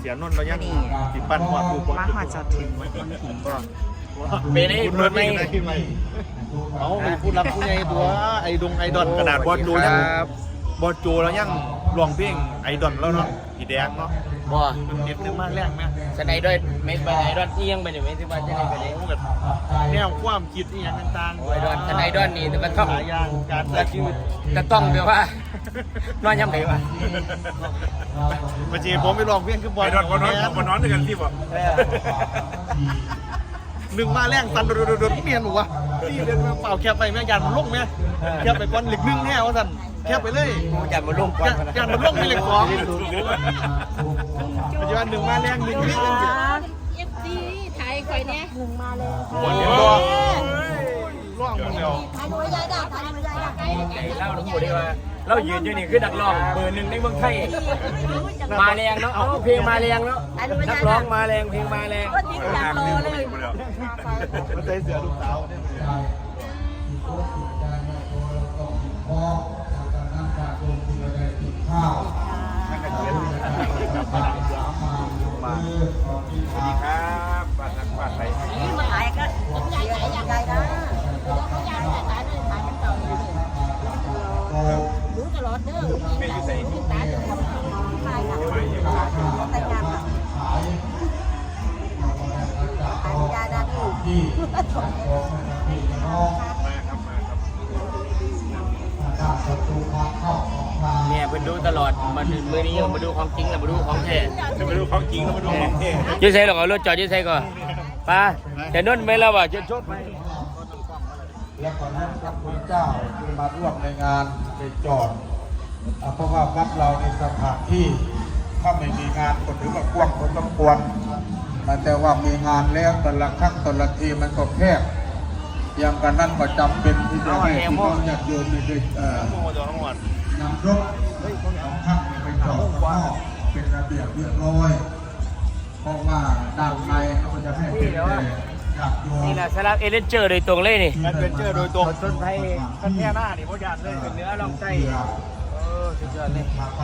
เสียนนท์เรายังสิปั้นหัวถูกมาหอดจอดถึงมันถึงบ่เป็นไอ้เปิดไม่เอาไอ้ผู้รับผู้ใหญ่ตัวไอ้ดงไอดอนกระดาษบอลโจยังบอลโจแล้วยังร้องเพลงไอดอนแล้วเนาะอีแดงเนาะบ่มันเด็ดนึงมากแรงไหมสไนด้วยเม็ดไปไหนดอนเอียงไปเดี๋ยวเม็ดที่ว่าจะไหนไปเดี๋ยวแบบแนวความคิดนี่อย่างต่างโอ้ยดอนสไนดอนนี่แต่มันต้องหลายอย่างการใช้ชีวิตก็ต้องเดี๋ยวว่า นอนยังไงวะมาเจผมไปลองเพี้ยนคือบอลไอ้ดอนคนนอนคนนอนด้วยกันที่บ่หนึ่งมาแรงสันโดดโดดเมียนหนูวะที่เดินมาเปล่าแคบไปแม่ยันลงแม่แคบไปก้อนหลิกนึ่งแน่ว่าสันแคบไปเลยกูจะมาลงก่อนยันมันลงไปเลยของปัจจุบันหนึ่งมาแรงหนึ่งนี่กันอยู่เอฟซีไทยคอยเนี่ยหนึ่งมาเลยบอลเดียวร่องร่องคนเดียวไทยหน่วยใหญ่ด่าไทยหน่วยใหญ่ด่าไกลใจเล่าหลวงปู่ได้ว่า เรายืนอยู่นี่คือนักร้องเบอร์หนึ่งในเมืองไทยมาแรงเนาะเอาเพลงมาแรงเนาะนักร้องมาแรงเพลงมาแรงก็ติดจากรอเลยมันใจเสือลูกสาวสวัสดีครับบ้านนักบ้านไหนนี่มาหาย ลอดเด้อมีอยู่ใส่ตายจะทำตายค่ะแต่งงานค่ะตายยาดาดีเนี่ยเพิ่นดูตลอดมันมือนี้มาดูของจริงแล้วมาดูของแท้จะมาดูของจริงแล้วมาดูของเท่ยืดใส่หรอกเอารถจอดยืดใส่ก่อนไป้าจะนุ่นไหมเราอะจะชดไหมและขอนั้นพระคุณเจ้าที่มาร่วมในงานไปจอดอ่า เพราะว่าวัดเราในสถานที่ถ้าไม่มีงานก็ถือว่ากว้างพอสมควรอ่าแต่ว่ามีงานแล้วแต่ละครั้งแต่ละทีมันก็แคบอย่างกันนั้นก็จำเป็นที่จะให้พี่น้องญาติโยมได้เอ่อโมโหตัวทั้งหมดนำรถของท่านไปจอดข้างนอกเป็นระเบียบเรียบร้อยเพราะว่าด้านในเขาก็จะให้เป็นแต่ญาติโยมนี่แหละสลับเอเลนเจอร์โดยตรงเลยนี่แอดเวนเจอร์โดยตรงต้นไผ่กันแค่หน้านี่พ่อยันเลยเป็นเนื้อลองไส้เออ สุดยอดเลยพาไป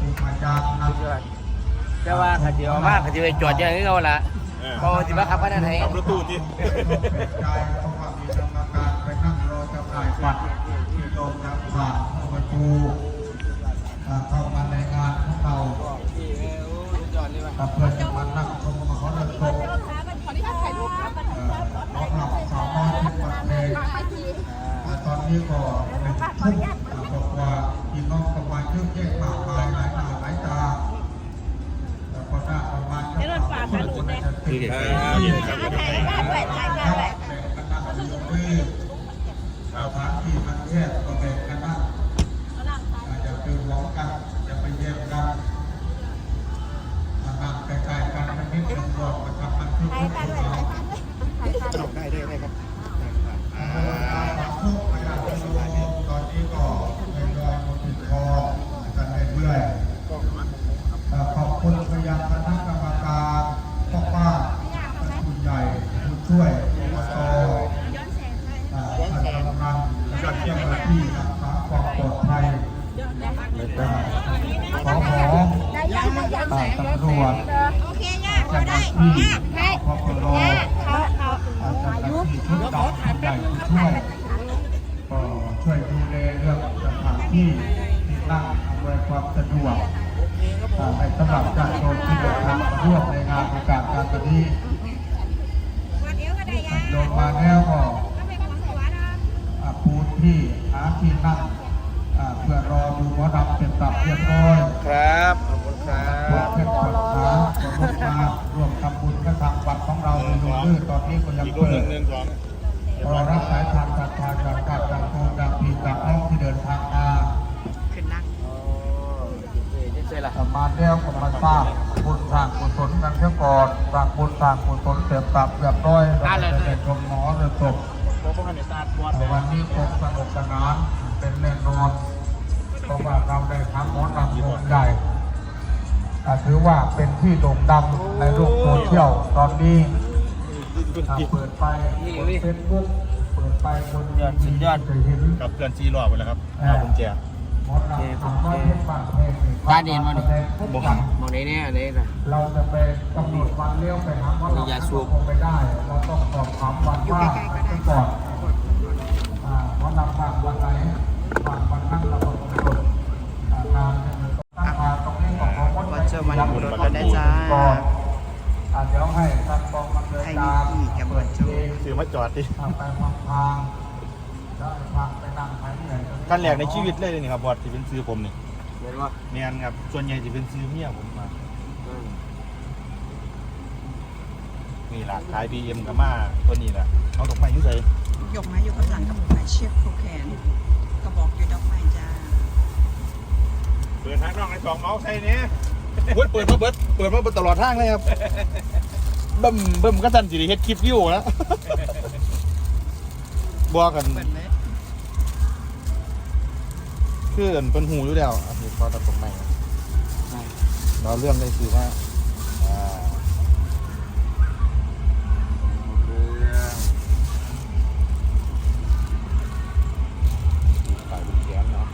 ดูมาจะสุดยอดแต่ว่าขัดเดียวมากขัดเดียวไปจอดอย่างนี้เอาละพอสิมาขับพัฒนาไทยขับรถตู้ที่เป็นใจเพราะว่ามีกรรมการไปนั่งรอจำหน่ายบัตรที่โรงน้ำผ่านเข้าประตูอ่าเข้ามาในงานของเราอ่าเพื่อจะมานั่งชมมหรสพขอที่ถ่ายรูปครับเอ่อของเราสาวน้อยที่ปัดเลงอ่าตอนนี้ก็เป็นทุ่มอ่าบอกว่าพี่น้อง เครื่องแยกมากมายหลายหน้าหลายตาแต่ก็น่าประมาณให้รถฝากถ่ายรูปเลยคือเด็กถ่ายได้ด้วยถ่ายได้ด้วยสถานที่มันแคบก็ำหรับญาติโยมที่เดินทางมาร่วมในงานโอกาสการวันนี้วันเดียวก็ได้ยังลงมาแล้วก็ก็ไปของหัวนะอ่าปูนที่หาที่นั่งเพื่อรอดูหมอดำเป็นตับเรียบร้อยครับขอบคุณครัพวกบเพื่อนปวดขาปวดมาร่วมทำบุญกระทำวัดของเราในดวงมือตอนนี้ก็ยังอีกรุ่นเปิหนึ่ดงหนึ่งสองรอรับสายทานจากทางจากกัดจากตูจากปีจากน้องที่เดินทาง ใส่ละมาแล้วก็มาสร้างบุญสร้างกุศลกันเสียก่อนสร้างบุญสร้างกุศลเสร็จสับเรียบร้อยเราจะได้ชมหมอเรือศพโอ้พวกหันเนี่ยตาบวันนี้คงสนุกสนานเป็นแน่นอนเพราะว่าเราได้ทำหมอลำวงใหญ่ถือว่าเป็นที่โด่งดังในโลกโซเชียลตอนนี้อ่าเปิดไปเฟซบุ๊กเปิดไปบนยอดสุดยอดจะเห็นกับเกินจีรอบไปแล้วครับเอากุญแจ หมอแค่แค่ตาเด่นมาดิบอกมองได้แน่เลยนะเราจะไปกำหนดวันเลี้ยวไปหาว่าเรามียาสูบคงไม่ได้ เราต้องสอบถามวันว่าใกล้ๆก็ได้ก่อนอ่าเพราะนำทางวันไหนวันวันนั้นเราก็กำหนดอ่าทางตั้งทางตรงนี้ของของวัดบอลเจอมันรถก่อนได้จ้าอนอ่าเดี๋ยวให้ท่านกองมันเดินไทยตามวีอีกับบอลโจซื้อมาจอดดิทางไปฟังทาง ขั้นแรกในชีวิตเลยนี่ครับบอดที่เป็นซื้อผมนี่เห็นว่าเมียนครับส่วนใหญ่จะเป็นซื้อเมียผมมานี่แหละขายบีเอ็มกับมาตัวนี้แหละเอาตกไปอยุ่ใส่ยกไม้ยกกำลังกับไม้เชฟโคแคนกระบอกอยู่ดอกไม้จ้าเปิดทางน้องไอ้สองเมาส์ใส่เนี่ยเปิดเปิดมาเปิดเปิดมาเปิดตลอดทางเลยครับเบิ่มเบิ่มก็ทันสิได้เฮ็ดคลิปวิวนะบัวกันเปิดเลย คือเอิ้นเป็นหูอยู่แล้วอะเห็นพอตัดตรงไหนเราเรื่องได้คือว่าอ่าขายลูกแขนเนาะ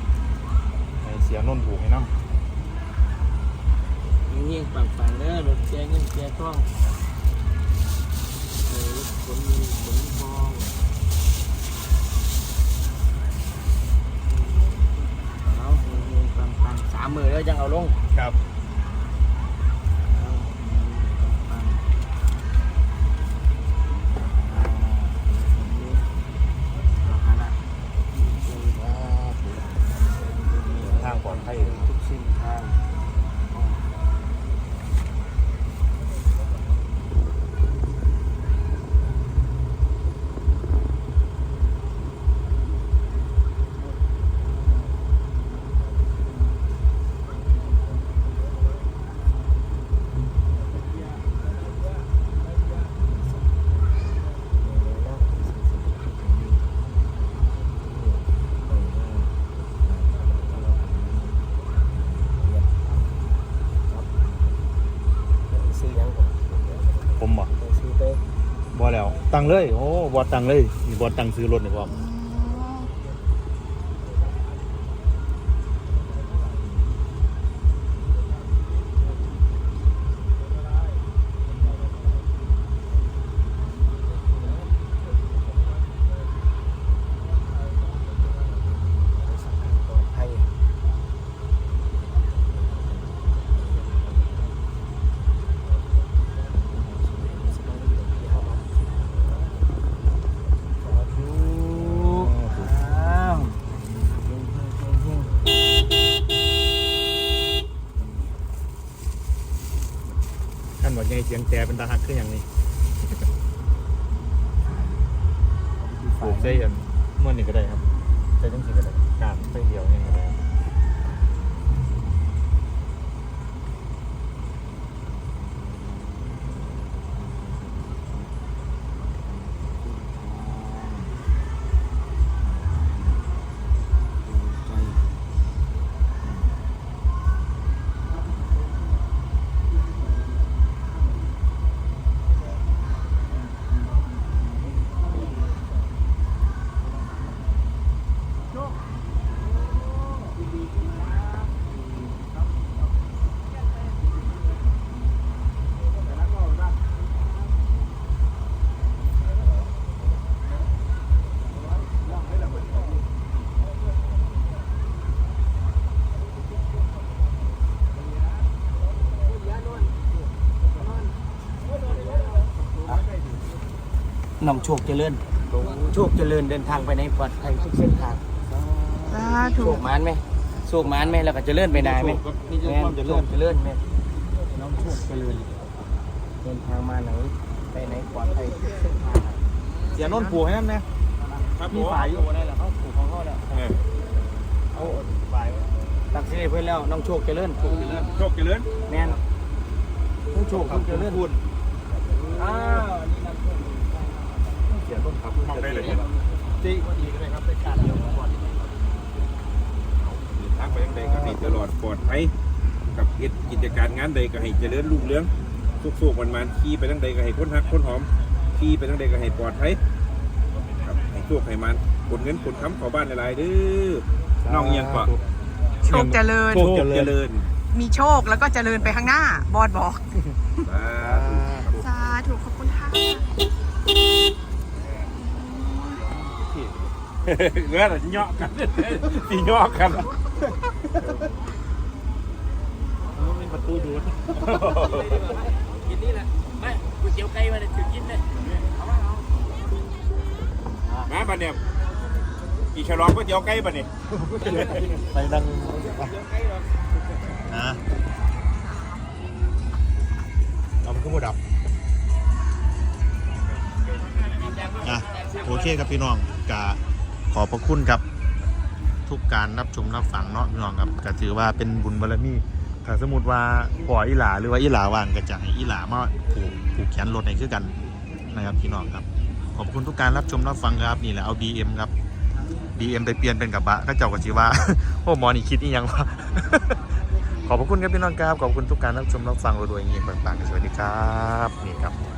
ให้เสียนนถูกให้น้ำเงี้ยปังปังเด้อรถแกเงินแกท่องเออรถขนขนทอง มมือแล้วยังเอาลงครับ ผมบ่ซื้อไปบ่แล้ว ตังเลย โอ้บอตังเลยมีบอตังซื้อรถนี่บ่ไท นบอกไงเสียงแต่เป็นตาหักคืออย่างนี้ปลูกใช่ยันม่วนนี่ก็ได้ครับใช้จังสิก็ได้การไปเดียวยังก็ได้ น้องโชคเจริญโชคเจริญเดินทางไปในปลอดภัยทุกเส้นทางสาธุโชคหมานไหมโชคหมานไหมแล้วก็เจริญไปนายไหมนี่จะความเจริญโชคเจริญไหมน้องโชคเจริญเดินทางมาไหนไปไหนปลอดภัยทุกเส้นทางเสียนนปลูกให้นั่นนะครับมีมีฝาฝายยออยู่ยู่ได้แล้วเขาปลูกของเขาแล้วเออเอาตักสิเพื่อนแล้วน้องโชคเจริญโชคเจริญโชคเจริญแม่นน้องโชคครับเจริญคุณอ้าว นี่น้องโชคเสียนนครับมองได้เลยจีก็ดีก็ได้ครับเป็นการเดียวกันก่อนเดินทางไปยังใดก็ให้ตลอดปลอดภัยกับเฮ็ดกิจการงานใดก็ให้เจริญรุ่งเรืองสุขๆมันๆขี่ไปทางใดก็ให้คนฮักคนหอมขี่ไปทางใดก็ให้ปลอดภัยครับให้โชคให้มันผลเงินผลคำเข้าบ้านหลายๆเด้อน้องเอียงก่อนโชคเจริญโชคเจริญ มีโชคแล้วก็เจริญไปข้างหน้า บอดบอกสาธุสาธุขอบคุณค่ะ เงื่อนเหาะกันสีเหาะกันประตูดูดกินนี่แหละไม่ก๋วยเตี๋ยวไก่มาเลยถึงกินเลยเอามาเอามาบัดเนี่ยกี่ฉลองก๋วยเตี๋ยวไก่บัดเนี่ยไปนั่งนะเอามันก็บ่ดับอะโอเคครับพี่น้องกะ ขอบพระคุณครับทุกการรับชมรับฟังเนาะพี่น้องครับก็ถือว่าเป็นบุญบารมีถ้าสมมติว่าปล่อยอีหลาหรือว่าอีหลาว่างก็จะให้อีหลามาผูกผูกแขนรถในคือกันนะครับพี่น้องครับ ขอบคุณทุกการรับชมรับฟังครับนี่แหละเอา BM ครับ BM ไปเปลี่ยนเป็นกระบะก็เจ้าก็สิว่าโอ้หมอนี่คิดนี่ยังวะขอบพระคุณครับพี่น้องครับขอบคุณทุกการรับชมรับฟังรวยอย่างนี้ปังๆสวัสดีครับนี่ครับ